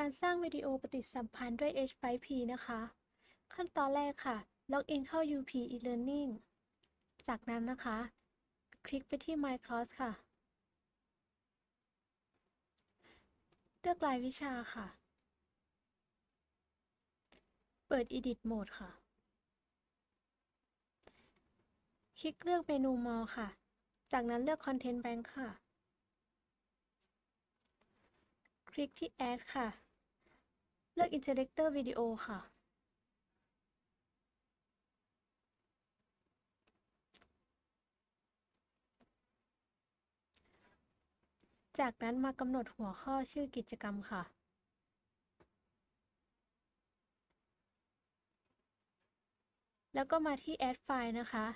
การสร้างวิดีโอปฏิสัมพันธ์ด้วย H5P นะคะ ขั้นตอนแรกค่ะ ล็อกอินเข้า UP e-learning จากนั้นนะคะ คลิกไปที่ My Course ค่ะ เลือกรายวิชาค่ะ เปิด Edit Mode ค่ะ คลิกเลือกเมนู More ค่ะ จากนั้นเลือก Content Bank ค่ะ คลิกที่ Add ค่ะ เลือก Interactive Video ค่ะ จากนั้นมากำหนดหัวข้อชื่อกิจกรรมค่ะ แล้วก็มาที่ Add File นะคะ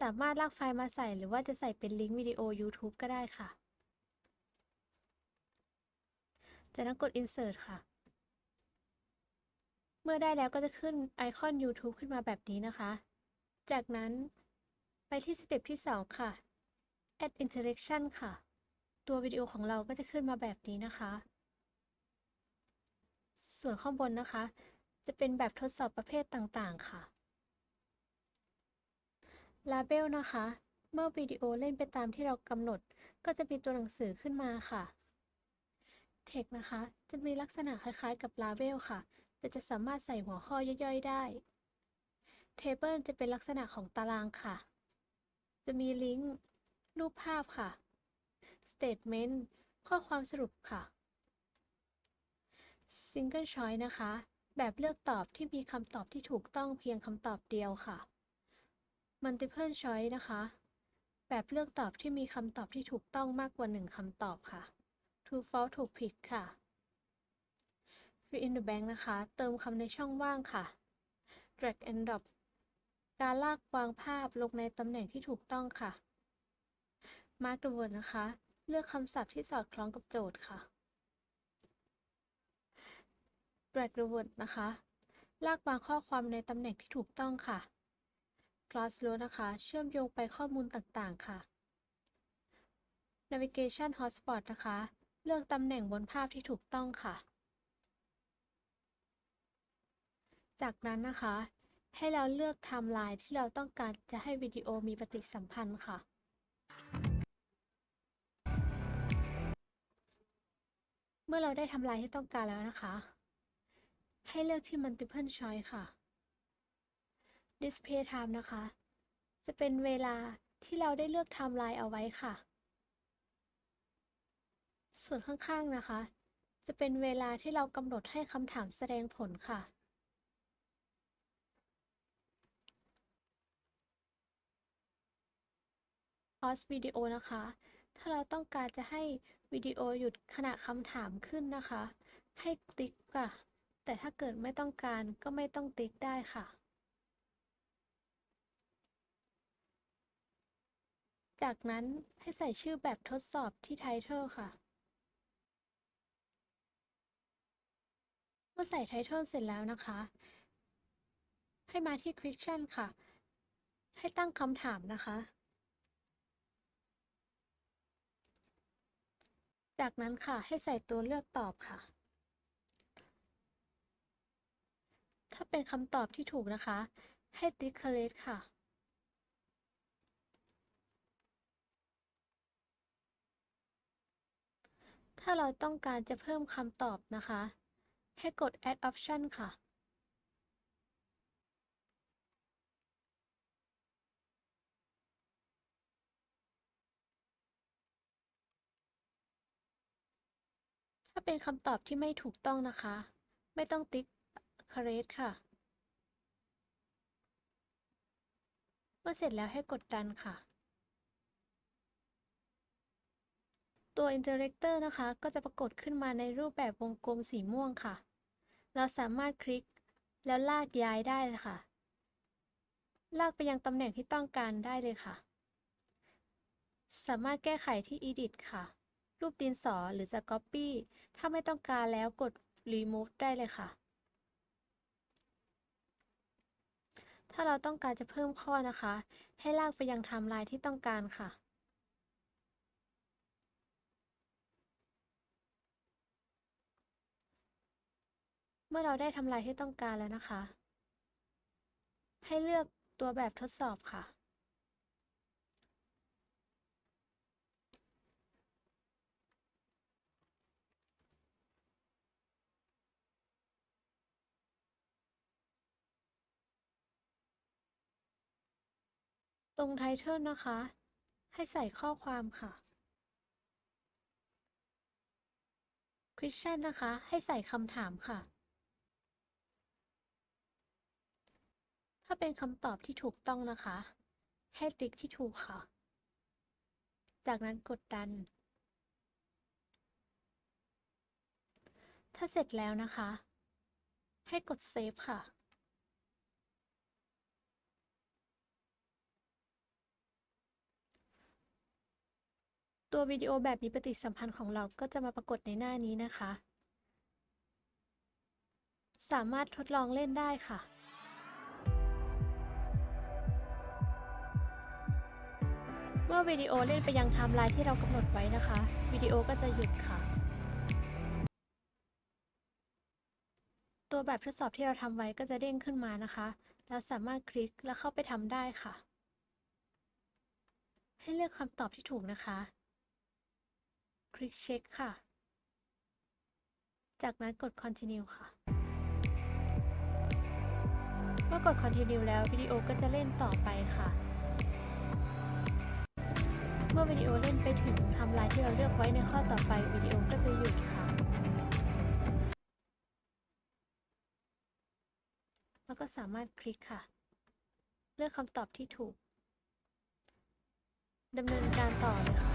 สามารถลากไฟล์มาใส่หรือว่าจะใส่เป็นลิงก์วิดีโอ YouTube ก็ได้ค่ะ จากนั้นกด Insert ค่ะ เมื่อได้แล้วก็จะขึ้นไอคอน YouTube ขึ้นมาแบบนี้นะคะ จากนั้นไปที่สเต็ปที่ 2 ค่ะ Add Interaction ค่ะ ตัววิดีโอของเราก็จะขึ้นมาแบบนี้นะคะ ส่วนข้างบนนะคะ จะเป็นแบบทดสอบประเภทต่างๆค่ะ Label นะคะ เมื่อวิดีโอเล่นไปตามที่เรากำหนด ก็จะมีตัวหนังสือขึ้นมาค่ะ Text นะคะ จะมีลักษณะคล้ายๆกับ Label ค่ะ แต่จะสามารถใส่หัวข้อย่อยๆได้ Table จะเป็นลักษณะของตารางค่ะ จะมีลิงก์รูปภาพค่ะ Statement ข้อความสรุปค่ะ Single Choice นะคะ แบบเลือกตอบที่มีคำตอบที่ถูกต้องเพียงคำตอบเดียวค่ะ Multiple Choice นะคะ แบบเลือกตอบที่มีคำตอบที่ถูกต้องมากกว่าหนึ่งคำตอบค่ะ True False ถูกผิดค่ะ Fill in the blank นะคะ เติมคำในช่องว่างค่ะ Drag and drop การลากวางภาพลงในตำแหน่งที่ถูกต้องค่ะ Mark the word นะคะ เลือกคำศัพท์ที่สอดคล้องกับโจทย์ค่ะ Drag the word นะคะ ลากวางข้อความในตำแหน่งที่ถูกต้องค่ะ Cross road นะคะ เชื่อมโยงไปข้อมูลต่างๆค่ะ Navigation hotspot นะคะ เลือกตำแหน่งบนภาพที่ถูกต้องค่ะ จากนั้นนะคะ ให้เราเลือกไทม์ไลน์ที่เราต้องการจะให้วิดีโอมีปฏิสัมพันธ์ค่ะ เมื่อเราได้ทำลายที่ต้องการแล้วนะคะ ให้เลือกที่ Multiple Choice ค่ะ Display Time นะคะ จะเป็นเวลาที่เราได้เลือกไทม์ไลน์เอาไว้ค่ะ ส่วนข้างๆนะคะ จะเป็นเวลาที่เรากำหนดให้คำถามแสดงผลค่ะ Pause วิดีโอนะคะ ถ้าเราต้องการจะให้วิดีโอหยุดขณะคำถามขึ้นนะคะ ให้ติ๊กค่ะ แต่ถ้าเกิดไม่ต้องการก็ไม่ต้องติ๊กได้ค่ะจากนั้นให้ใส่ชื่อแบบทดสอบที่ Title ค่ะ เมื่ อใส่ Title เสร็จแล้วนะคะ ให้มาที่ Question ค่ะ ให้ตั้งคำถามนะคะ จากนั้นค่ะให้ใส่ตัวเลือกตอบค่ะ ถ้าเป็นคำตอบที่ถูกนะคะ ให้ติ๊ก correct ค่ะถ้าเราต้องการจะเพิ่มคำตอบนะคะ ให้กด add option ค่ะ ถ้าเป็นคำตอบที่ไม่ถูกต้องนะคะ ไม่ต้องติ๊ก correct ค่ะ เมื่อเสร็จแล้วให้กดดันค่ะตัว Interactor นะคะ ก็จะปรากฏขึ้นมาในรูปแบบวงกลมสีม่วงค่ะ เราสามารถคลิกแล้วลากย้ายได้ค่ะ ลากไปยังตำแหน่งที่ต้องการได้เลยค่ะ สามารถแก้ไขที่ Edit ค่ะ รูปดินสอหรือจะ Copy ถ้าไม่ต้องการแล้วกด Remove ได้เลยค่ะ ถ้าเราต้องการจะเพิ่มข้อนะคะ ให้ลากไปยังไทม์ไลน์ที่ต้องการค่ะ เมื่อเราได้ทำลายที่ต้องการแล้วนะคะ ให้เลือกตัวแบบทดสอบค่ะ ตรงไทเทิลนะคะ ให้ใส่ข้อความค่ะ question นะคะ ให้ใส่คำถามค่ะ ถ้า เป็นคำตอบที่ถูกต้องนะคะ ให้ติ๊กที่ถูกค่ะ จากนั้นกดดัน ถ้าเสร็จแล้วนะคะ ให้กดเซฟค่ะ ตัววิดีโอแบบมีปฏิสัมพันธ์ของเราก็จะมาปรากฏในหน้านี้นะคะ สามารถทดลองเล่นได้ค่ะ เมื่อวิดีโอเล่นไปยังไทม์ไลน์ที่เรากำหนดไว้นะคะ วิดีโอก็จะหยุดค่ะ ตัวแบบทดสอบที่เราทำไว้ก็จะเด้งขึ้นมานะคะ เราสามารถคลิกแล้วเข้าไปทำได้ค่ะ ให้เลือกคำตอบที่ถูกนะคะ คลิกเช็คค่ะ จากนั้นกด continue ค่ะ เมื่อกด continue แล้ววิดีโอก็จะเล่นต่อไปค่ะ เมื่อวิดีโอเล่นไปถึงไทม์ไลน์ที่เราเลือกไว้ในข้อต่อไปวิดีโอก็จะหยุดค่ะ แล้วก็สามารถคลิกค่ะ เลือกคำตอบที่ถูกดำเนินการต่อเลยค่ะ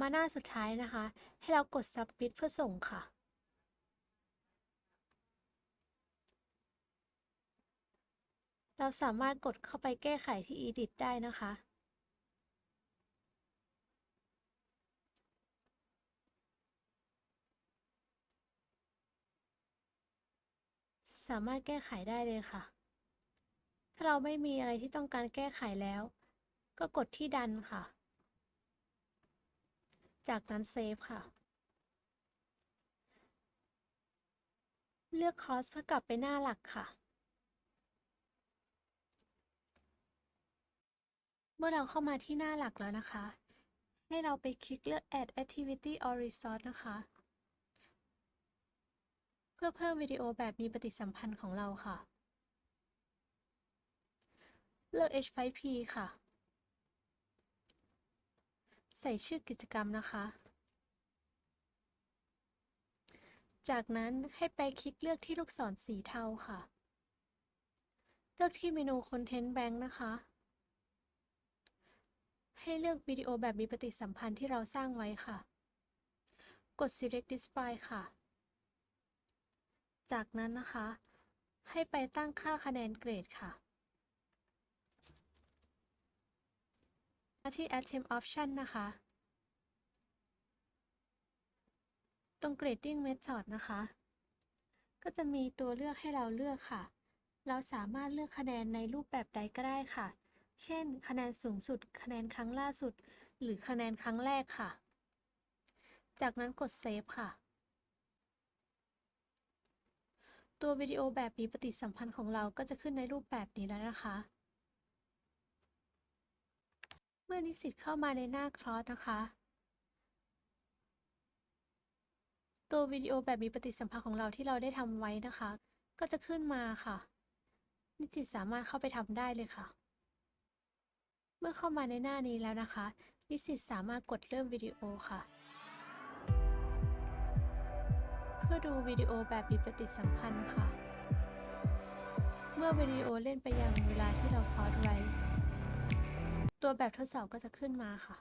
มาหน้าสุดท้ายนะคะ ให้เรากด submit เพื่อส่งค่ะ เราสามารถกดเข้าไปแก้ไขที่ edit ได้นะคะ สามารถแก้ไขได้เลยค่ะ ถ้าเราไม่มีอะไรที่ต้องการแก้ไขแล้ว ก็กดที่ดันค่ะ จากนั้นเซฟค่ะ เลือก cross เพื่อกลับไปหน้าหลักค่ะ เมื่อเราเข้ามาที่หน้าหลักแล้วนะคะ ให้เราไปคลิกเลือก add activity or resource นะคะ เพื่อเพิ่มวิดีโอแบบมีปฏิสัมพันธ์ของเราค่ะ เลือก H5P ค่ะ ใส่ชื่อกิจกรรมนะคะ จากนั้นให้ไปคลิกเลือกที่ลูกศรสีเทาค่ะ เลือกที่เมนู Content Bank นะคะ ให้เลือกวิดีโอแบบมีปฏิสัมพันธ์ที่เราสร้างไว้ค่ะ กด Select this file ค่ะ จากนั้นนะคะ ให้ไปตั้งค่าคะแนนเกรดค่ะมาที่ Attempt Option นะคะ ตรง Grading Method นะคะ ก็จะมีตัวเลือกให้เราเลือกค่ะ เราสามารถเลือกคะแนนในรูปแบบใดก็ได้ค่ะ เช่น คะแนนสูงสุด คะแนนครั้งล่าสุด หรือคะแนนครั้งแรกค่ะ จากนั้นกด Save ค่ะ ตัววิดีโอแบบมีปฏิสัมพันธ์ของเราก็จะขึ้นในรูปแบบนี้แล้วนะคะ เมื่อนิสิตเข้ามาในหน้าคลอสนะคะ ตัววิดีโอแบบมีปฏิสัมพันธ์ของเราที่เราได้ทำไว้นะคะ ก็จะขึ้นมาค่ะ นิสิตสามารถเข้าไปทำได้เลยค่ะ เมื่อเข้ามาในหน้านี้แล้วนะคะ นิสิตสามารถกดเริ่มวิดีโอค่ะ เพื่อดูวิดีโอแบบมีปฏิสัมพันธ์ค่ะ เมื่อวิดีโอเล่นไปยังเวลาที่เราพอดไว้ ตัวแบบทดสอบก็จะขึ้นมาค่ะ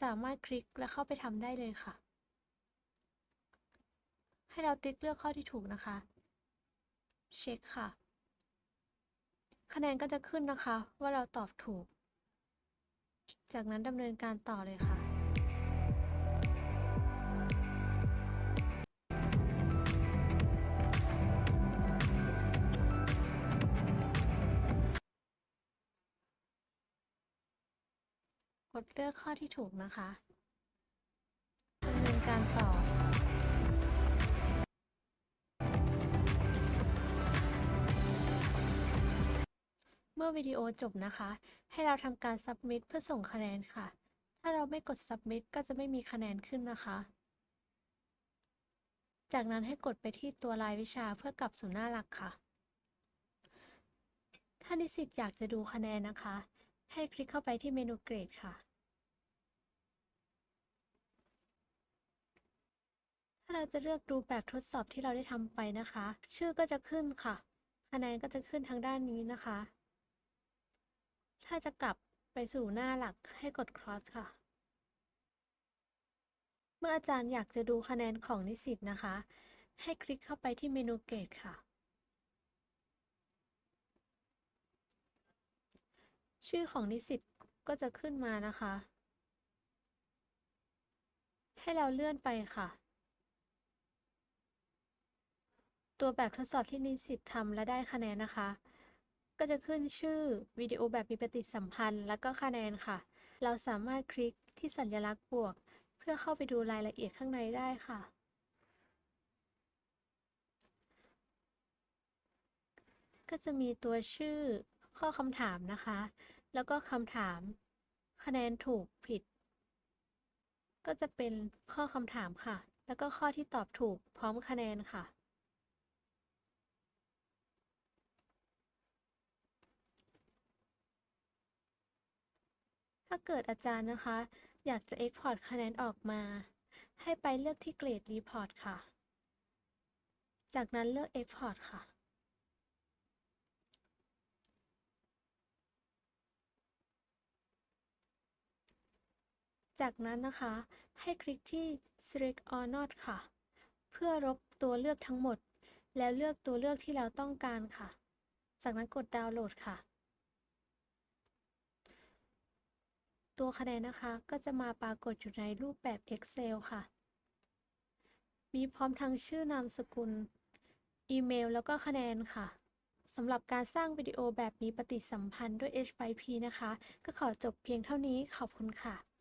สามารถคลิกและเข้าไปทำได้เลยค่ะ ให้เราติ๊กเลือกข้อที่ถูกนะคะ เช็คค่ะ คะแนนก็จะขึ้นนะคะ ว่าเราตอบถูก จากนั้นดำเนินการต่อเลยค่ะ กดเลือกข้อที่ถูกนะคะ มื่อวิดีโอจบนะคะ ให้เราทำการ submit เพื่อส่งคะแนนค่ะ ถ้าเราไม่กด submit ก็จะไม่มีคะแนนขึ้นนะคะ จากนั้นให้กดไปที่ตัวรายวิชาเพื่อกลับสู่หน้าหลักค่ะ ถ้านิสิตอยากจะดูคะแนนนะคะ ให้คลิกเข้าไปที่เมนูเกรดค่ะถ้าเราจะเลือกดูแบบทดสอบที่เราได้ทำไปนะคะ ชื่อก็จะขึ้นค่ะ คะแนนก็จะขึ้นทางด้านนี้นะคะ ถ้าจะกลับไปสู่หน้าหลักให้กด cross ค่ะ เมื่ออาจารย์อยากจะดูคะแนนของนิสิตนะคะ ให้คลิกเข้าไปที่เมนูเกรดค่ะ ชื่อของนิสิตก็จะขึ้นมานะคะ ให้เราเลื่อนไปค่ะ ตัวแบบทดสอบที่นิสิตทำและได้คะแนนนะคะ ก็จะขึ้นชื่อวิดีโอแบบมีปฏิสัมพันธ์ แล้วก็คะแนนค่ะ เราสามารถคลิกที่สัญลักษณ์บวก เพื่อเข้าไปดูรายละเอียดข้างในได้ค่ะ ก็จะมีตัวชื่อข้อคำถามนะคะ แล้วก็คำถาม คะแนนถูกผิด ก็จะเป็นข้อคำถามค่ะ แล้วก็ข้อที่ตอบถูกพร้อมคะแนนค่ะาเกิดอาจารย์นะคะ อยากจะ Export คะแนนออกมา ให้ไปเลือกที่เกรด Report ค่ะ จากนั้นเลือก Export ค่ะ จากนั้นนะคะ ให้คลิกที่ Select or not ค่ะ เพื่อลบตัวเลือกทั้งหมด แล้วเลือกตัวเลือกที่เราต้องการค่ะ จากนั้นกดดาวน์โหลดค่ะ ตัวคะแนนนะคะก็จะมาปรากฏอยู่ในรูปแบบ Excel ค่ะ มีพร้อมทั้งชื่อนามสกุล อีเมล แล้วก็คะแนนค่ะสำหรับการสร้างวิดีโอแบบมีปฏิสัมพันธ์ด้วย H5P นะคะ ก็ขอจบเพียงเท่านี้ขอบคุณค่ะ